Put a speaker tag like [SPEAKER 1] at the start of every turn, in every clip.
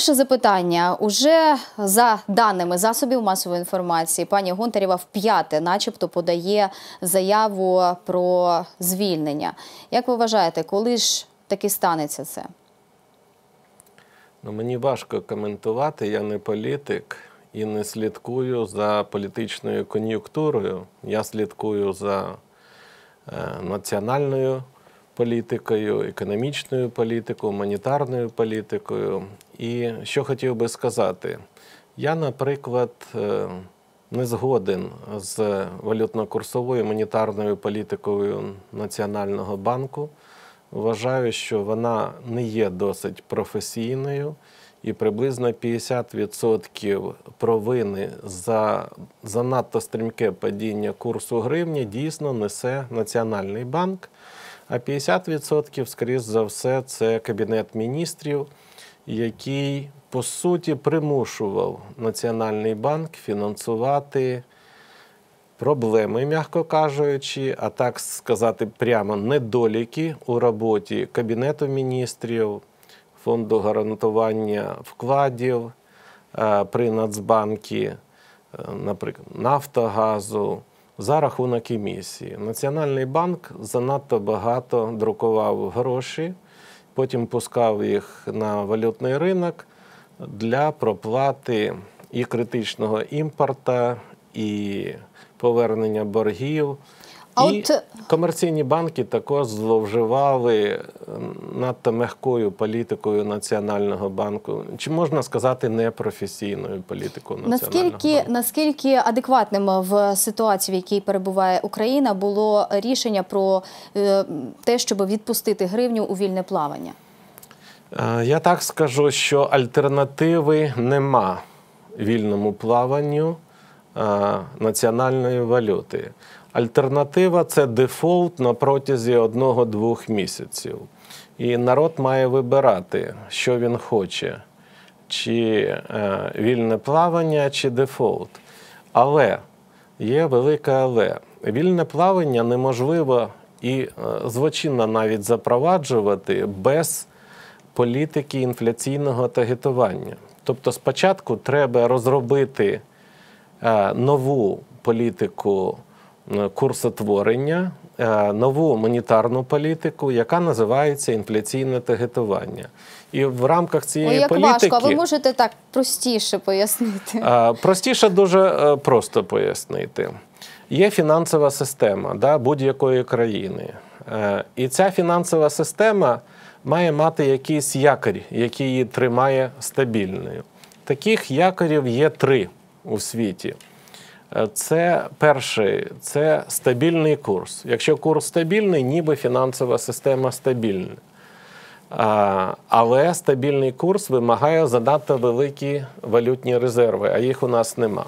[SPEAKER 1] перше запитання. Уже за даними засобів масової інформації, пані Гонтарєва вп'яте, начебто, подає заяву про звільнення. Як ви вважаєте, коли ж таки станеться це?
[SPEAKER 2] Ну, мені важко коментувати, я не політик і не слідкую за політичною кон'юнктурою. Я слідкую за е, національною політикою, економічною політикою, монетарною політикою. І що хотів би сказати, я, наприклад, е, не згоден з валютно-курсовою монетарною політикою Національного банку. Вважаю, що вона не є досить професійною, і приблизно 50% провини за занадто стрімке падіння курсу гривні дійсно несе Національний банк. А 50%, скоріш за все, це Кабінет міністрів, який по суті примушував Національний банк фінансувати проблеми, м'яко кажучи, а так сказати, прямо недоліки у роботі Кабінету міністрів, фонду гарантування вкладів е, при Нацбанкі, е, наприклад, Нафтогазу. За рахунок емісії. Національний банк занадто багато друкував гроші, потім пускав їх на валютний ринок для проплати і критичного імпорта, і повернення боргів.
[SPEAKER 1] А
[SPEAKER 2] і
[SPEAKER 1] от-
[SPEAKER 2] комерційні банки також зловживали надто м'якою політикою Національного банку, чи можна сказати, непрофесійною політикою Національного
[SPEAKER 1] Наскільки
[SPEAKER 2] банку.
[SPEAKER 1] наскільки адекватним в ситуації, в якій перебуває Україна, було рішення про е, те, щоб відпустити гривню у вільне плавання?
[SPEAKER 2] Е, Я так скажу, що альтернативи нема вільному плаванню е, національної валюти. Альтернатива це дефолт на протязі одного-двох місяців. І народ має вибирати, що він хоче: чи е, вільне плавання, чи дефолт. Але є велике але. Вільне плавання неможливо і е, злочинно навіть запроваджувати без політики інфляційного тагетування. Тобто, спочатку треба розробити е, нову політику курсотворення, е, нову монетарну політику, яка називається інфляційне тагетування. І в рамках цієї
[SPEAKER 1] Ой, як
[SPEAKER 2] політики
[SPEAKER 1] важко, а ви можете так простіше пояснити?
[SPEAKER 2] Е, Простіше дуже е, просто пояснити. Є фінансова система да, будь-якої країни. Е, І ця фінансова система має мати якийсь якорь, який її тримає стабільною. Таких якорів є три у світі. Е, Це перший це стабільний курс. Якщо курс стабільний, ніби фінансова система стабільна. Але стабільний курс вимагає занадто великі валютні резерви, а їх у нас нема.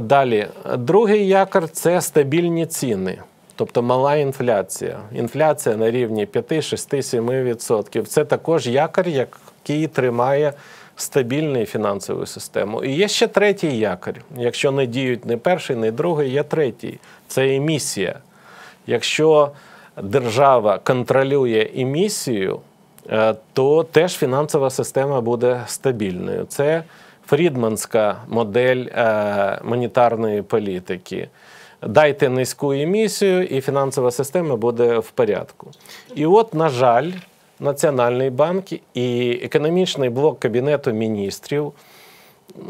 [SPEAKER 2] Далі, другий якор це стабільні ціни, тобто мала інфляція. Інфляція на рівні 5, 6, 7%. Це також якор, який тримає стабільну фінансову систему. І є ще третій якор. Якщо не діють не перший, не другий, є третій це емісія. Якщо держава контролює емісію, е, то теж фінансова система буде стабільною. Це фрідманська модель е, монетарної політики. Дайте низьку емісію, і фінансова система буде в порядку. І от, на жаль, Національний банк і економічний блок Кабінету міністрів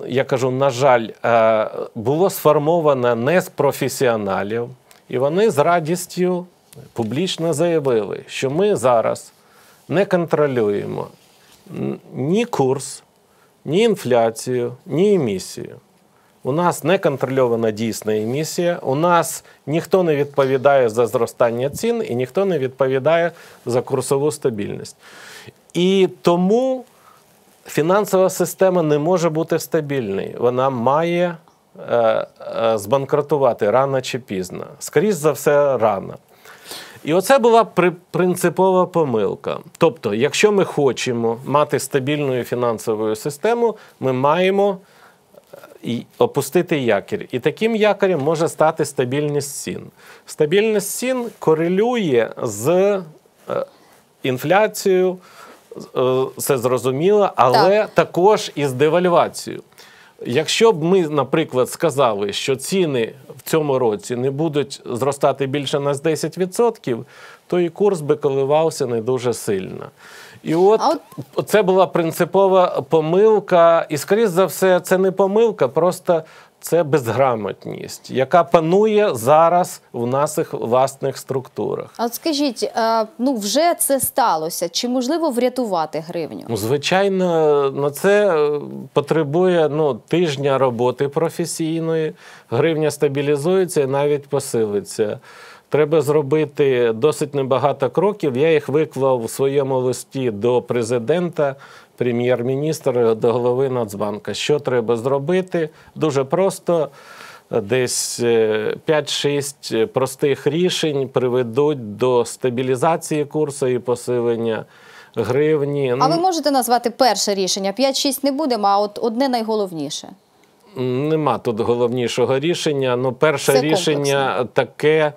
[SPEAKER 2] я кажу, на жаль, е, було сформовано не з професіоналів, і вони з радістю публічно заявили, що ми зараз не контролюємо ні курс, ні інфляцію, ні емісію. У нас не контрольована дійсна емісія, у нас ніхто не відповідає за зростання цін і ніхто не відповідає за курсову стабільність. І тому фінансова система не може бути стабільною. Вона має е, е, збанкрутувати рано чи пізно. Скоріше за все, рано. І оце була принципова помилка. Тобто, якщо ми хочемо мати стабільну фінансову систему, ми маємо і опустити якір. І таким якорем може стати стабільність цін. Стабільність цін корелює з е, інфляцією, це зрозуміло, але також і з девальвацією. Якщо б ми, наприклад, сказали, що ціни в цьому році не будуть зростати більше на 10%, то і курс би коливався не дуже сильно. І от,
[SPEAKER 1] А от-
[SPEAKER 2] це була принципова помилка, і, скоріш за все, це не помилка, просто це безграмотність, яка панує зараз в наших власних структурах.
[SPEAKER 1] А от скажіть, е, ну вже це сталося. Чи можливо врятувати гривню?
[SPEAKER 2] Ну, Звичайно, на це е, потребує ну, тижня роботи професійної. Гривня стабілізується і навіть посилиться. Треба зробити досить небагато кроків. Я їх виклав у своєму листі до президента, прем'єр-міністра, до голови Нацбанка. Що треба зробити? Дуже просто. Десь е, 5-6 простих рішень приведуть до стабілізації курсу і посилення гривні.
[SPEAKER 1] А ви можете назвати перше рішення? 5-6 не будемо, а от одне найголовніше.
[SPEAKER 2] Нема тут головнішого рішення. Ну, перше
[SPEAKER 1] Це
[SPEAKER 2] рішення таке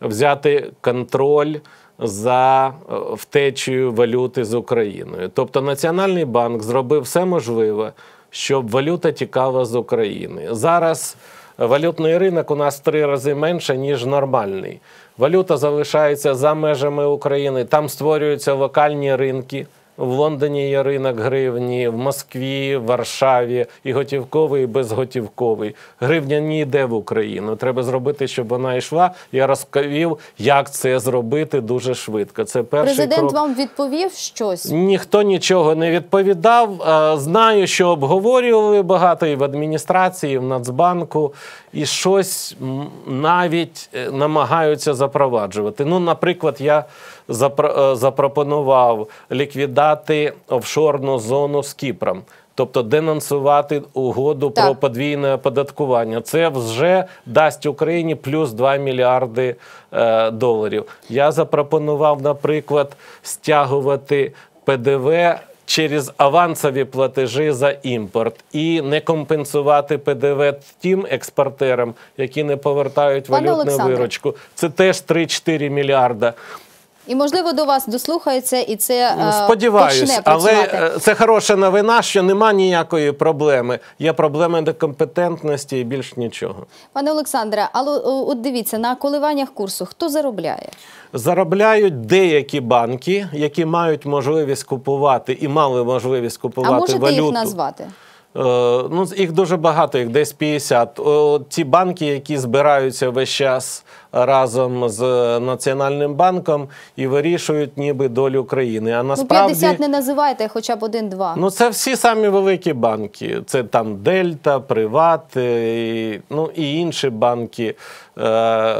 [SPEAKER 2] взяти контроль за е, втечею валюти з Україною. Тобто Національний банк зробив все можливе, щоб валюта тікала з України. Зараз валютний ринок у нас в три рази менше, ніж нормальний. Валюта залишається за межами України. Там створюються локальні ринки. В Лондоні є ринок гривні, в Москві, в Варшаві і готівковий, і безготівковий. Гривня не йде в Україну. Треба зробити, щоб вона йшла. Я розповів, як це зробити дуже швидко. Це перший
[SPEAKER 1] Президент
[SPEAKER 2] крок.
[SPEAKER 1] вам відповів щось?
[SPEAKER 2] Ніхто нічого не відповідав. Е, Знаю, що обговорювали багато і в адміністрації, і в Нацбанку, і щось навіть е, намагаються запроваджувати. Ну, наприклад, я запропонував ліквідати офшорну зону з Кіпром. Тобто денонсувати угоду
[SPEAKER 1] Так.
[SPEAKER 2] про подвійне оподаткування. Це вже дасть Україні плюс 2 мільярди е, доларів. Я запропонував, наприклад, стягувати ПДВ через авансові платежі за імпорт і не компенсувати ПДВ тим експортерам, які не повертають
[SPEAKER 1] Пане
[SPEAKER 2] валютну виручку. Це теж 3-4 мільярда.
[SPEAKER 1] І можливо до вас дослухаються, і це
[SPEAKER 2] Ну,
[SPEAKER 1] е,
[SPEAKER 2] Сподіваюсь,
[SPEAKER 1] почне
[SPEAKER 2] але
[SPEAKER 1] працювати.
[SPEAKER 2] е, це хороша новина, що нема ніякої проблеми. Є проблема некомпетентності і більш нічого.
[SPEAKER 1] Пане Олександре, але от дивіться на коливаннях курсу, хто заробляє?
[SPEAKER 2] Заробляють деякі банки, які мають можливість купувати і мали можливість купувати
[SPEAKER 1] а можете
[SPEAKER 2] валюту.
[SPEAKER 1] їх назвати?
[SPEAKER 2] Е, Ну, їх дуже багато, їх десь 50. О, Ті банки, які збираються весь час разом з Національним банком і вирішують ніби долю країни. А
[SPEAKER 1] Ну,
[SPEAKER 2] насправді
[SPEAKER 1] 50 не називайте, хоча б один-два.
[SPEAKER 2] Ну, це всі самі великі банки. Це там Дельта, Приват, е, і, ну і інші банки. Е,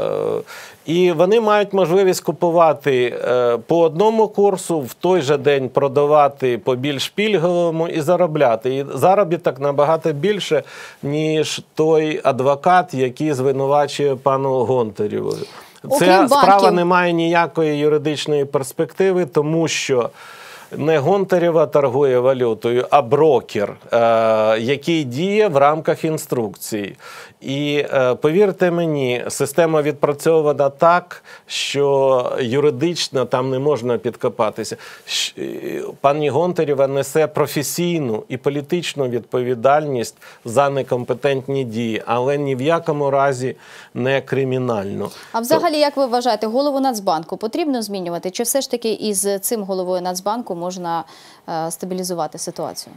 [SPEAKER 2] і вони мають можливість купувати е, по одному курсу, в той же день продавати по більш пільговому і заробляти. І заробіток набагато більше, ніж той адвокат, який звинувачує пану Гонтарєву.
[SPEAKER 1] Окрім
[SPEAKER 2] Ця справа
[SPEAKER 1] банків.
[SPEAKER 2] не має ніякої юридичної перспективи, тому що не Гонтарєва торгує валютою, а брокер, е, який діє в рамках інструкції. І е, повірте мені, система відпрацьована так, що юридично там не можна підкопатися. Е, Пані Гонтарєва несе професійну і політичну відповідальність за некомпетентні дії, але ні в якому разі не кримінальну.
[SPEAKER 1] А взагалі, як ви вважаєте, голову Нацбанку потрібно змінювати? Чи все ж таки із цим головою Нацбанку можна е, стабілізувати ситуацію?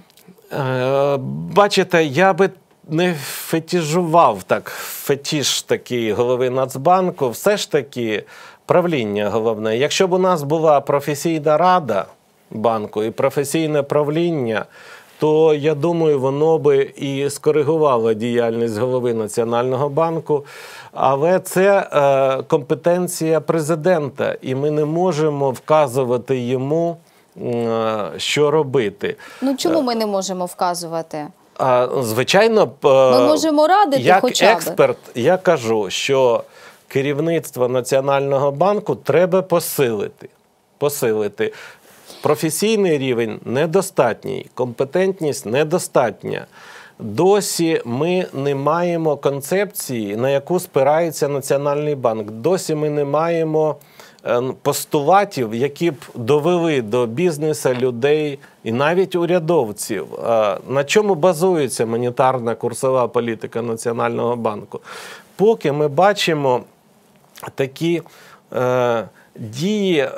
[SPEAKER 2] Е, Бачите, я би не фетіжував так, фетіш такий голови Нацбанку. Все ж таки правління головне. Якщо б у нас була професійна рада банку і професійне правління, то я думаю, воно би і скоригувало діяльність голови Національного банку. Але це е, компетенція президента, і ми не можемо вказувати йому, що робити.
[SPEAKER 1] Ну чому ми не можемо вказувати?
[SPEAKER 2] А, звичайно,
[SPEAKER 1] Ми можемо радити
[SPEAKER 2] як
[SPEAKER 1] хоча б.
[SPEAKER 2] експерт, я кажу, що керівництво Національного банку треба посилити. посилити. Професійний рівень недостатній, компетентність недостатня. Досі ми не маємо концепції, на яку спирається Національний банк. Досі ми не маємо е, постулатів, які б довели до бізнесу людей і навіть урядовців. Е, На чому базується монетарна курсова політика Національного банку? Поки ми бачимо такі е, дії е,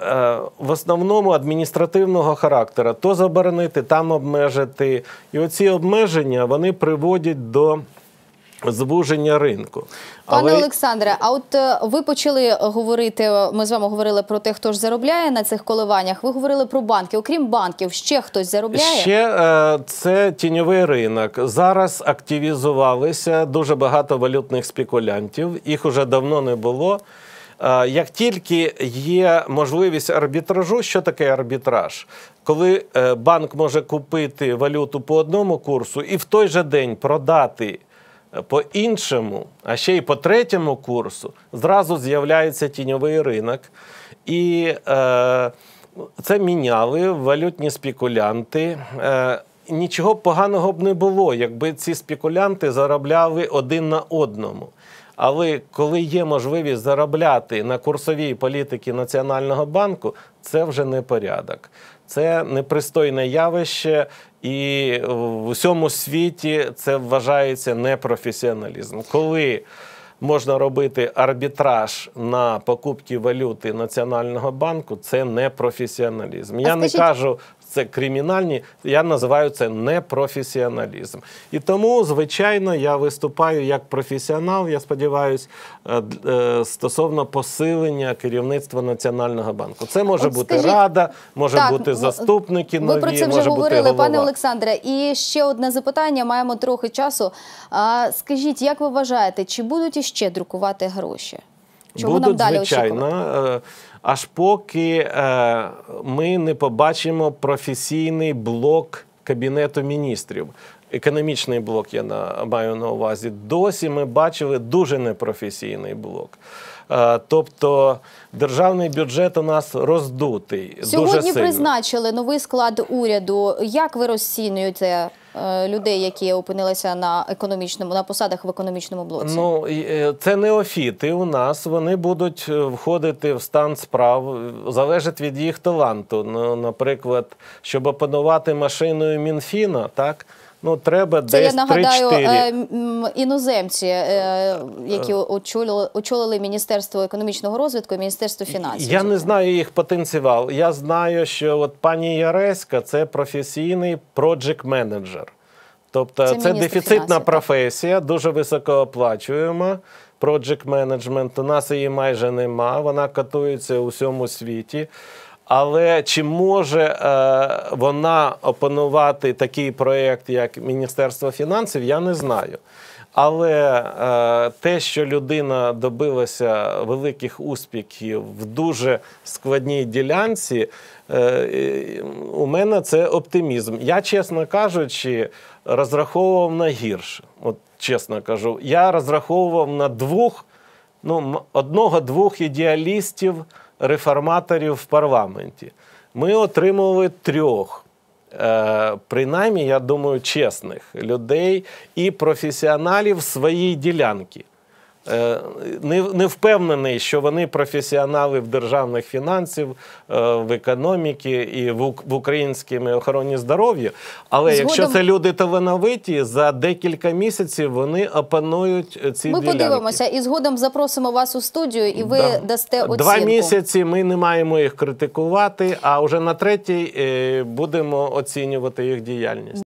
[SPEAKER 2] в основному адміністративного характеру, то заборонити, там обмежити. І оці обмеження вони приводять до звуження ринку.
[SPEAKER 1] Пане
[SPEAKER 2] Але-
[SPEAKER 1] Олександре, а от е, ви почали говорити. Ми з вами говорили про те, хто ж заробляє на цих коливаннях. Ви говорили про банки. Окрім банків, ще хтось заробляє?
[SPEAKER 2] Ще е, це тіньовий ринок. Зараз активізувалися дуже багато валютних спекулянтів. Їх уже давно не було. Е, Як тільки є можливість арбітражу, що таке арбітраж? Коли банк може купити валюту по одному курсу і в той же день продати по іншому, а ще й по третьому курсу, зразу з'являється тіньовий ринок. І е, це міняли валютні спекулянти. Е, нічого поганого б не було, якби ці спекулянти заробляли один на одному. Але коли є можливість заробляти на курсовій політиці Національного банку, це вже не порядок. Це непристойне явище, і в усьому світі це вважається непрофесіоналізм. Коли можна робити арбітраж на покупки валюти Національного банку, це не професіоналізм. Я не кажу, це кримінальні, я називаю це непрофесіоналізм. І тому, звичайно, я виступаю як професіонал, я сподіваюся, стосовно посилення керівництва Національного банку. Це може
[SPEAKER 1] От
[SPEAKER 2] бути
[SPEAKER 1] скажіть-
[SPEAKER 2] рада, може
[SPEAKER 1] Так,
[SPEAKER 2] бути заступники
[SPEAKER 1] Ви
[SPEAKER 2] нові,
[SPEAKER 1] про це вже
[SPEAKER 2] може бути
[SPEAKER 1] говорили,
[SPEAKER 2] голова.
[SPEAKER 1] пане Олександре. І ще одне запитання. Маємо трохи часу. А, скажіть, як ви вважаєте, чи будуть іще друкувати гроші? Чого
[SPEAKER 2] Будуть,
[SPEAKER 1] нам далі
[SPEAKER 2] звичайно,
[SPEAKER 1] очікувати?
[SPEAKER 2] е, аж поки е, ми не побачимо професійний блок Кабінету міністрів. Економічний блок я на, маю на увазі. Досі ми бачили дуже непрофесійний блок. Е, Тобто державний бюджет у нас роздутий. дуже
[SPEAKER 1] Сьогодні
[SPEAKER 2] сильно.
[SPEAKER 1] призначили новий склад уряду. Як ви розцінюєте людей, які опинилися на економічному на посадах в економічному блоці?
[SPEAKER 2] Ну е, це неофіти у нас. Вони будуть е, входити в стан справ. Залежить від їх таланту. Ну, наприклад, щоб опанувати машиною Мінфіна, так ну треба
[SPEAKER 1] Це я нагадаю
[SPEAKER 2] 3-4.
[SPEAKER 1] е, іноземці, е, які очолили, очолили Міністерство економічного розвитку і Міністерство фінансів.
[SPEAKER 2] Я не знаю їх потенціал. Я знаю, що от пані Яреська це професійний проджект менеджер. Тобто
[SPEAKER 1] Це
[SPEAKER 2] це, дефіцитна
[SPEAKER 1] фінансів, так?
[SPEAKER 2] професія, дуже високооплачуєма. Project менеджмент. У нас її майже нема. Вона катується у всьому світі. Але чи може е, вона опанувати такий проєкт, як Міністерство фінансів, я не знаю. Але е, те, що людина добилася великих успіхів в дуже складній ділянці, е, у мене це оптимізм. Я, чесно кажучи, розраховував на гірше. От чесно кажу, я розраховував на двох, ну, одного-двох ідеалістів, реформаторів в парламенті. Ми отримали трьох. Е, принаймні, я думаю, чесних людей і професіоналів своєї ділянки. Е, Не, не впевнений, що вони професіонали в державних фінансів, е, в економіці і в, ук- українській охороні здоров'я. Але
[SPEAKER 1] Згодом-
[SPEAKER 2] якщо це люди талановиті, за декілька місяців вони опанують е, ці
[SPEAKER 1] Ми
[SPEAKER 2] ділянки.
[SPEAKER 1] подивимося і згодом запросимо вас у студію, і ви
[SPEAKER 2] Да.
[SPEAKER 1] дасте оцінку.
[SPEAKER 2] Два місяці ми не маємо їх критикувати, а вже на третій будемо оцінювати їх діяльність.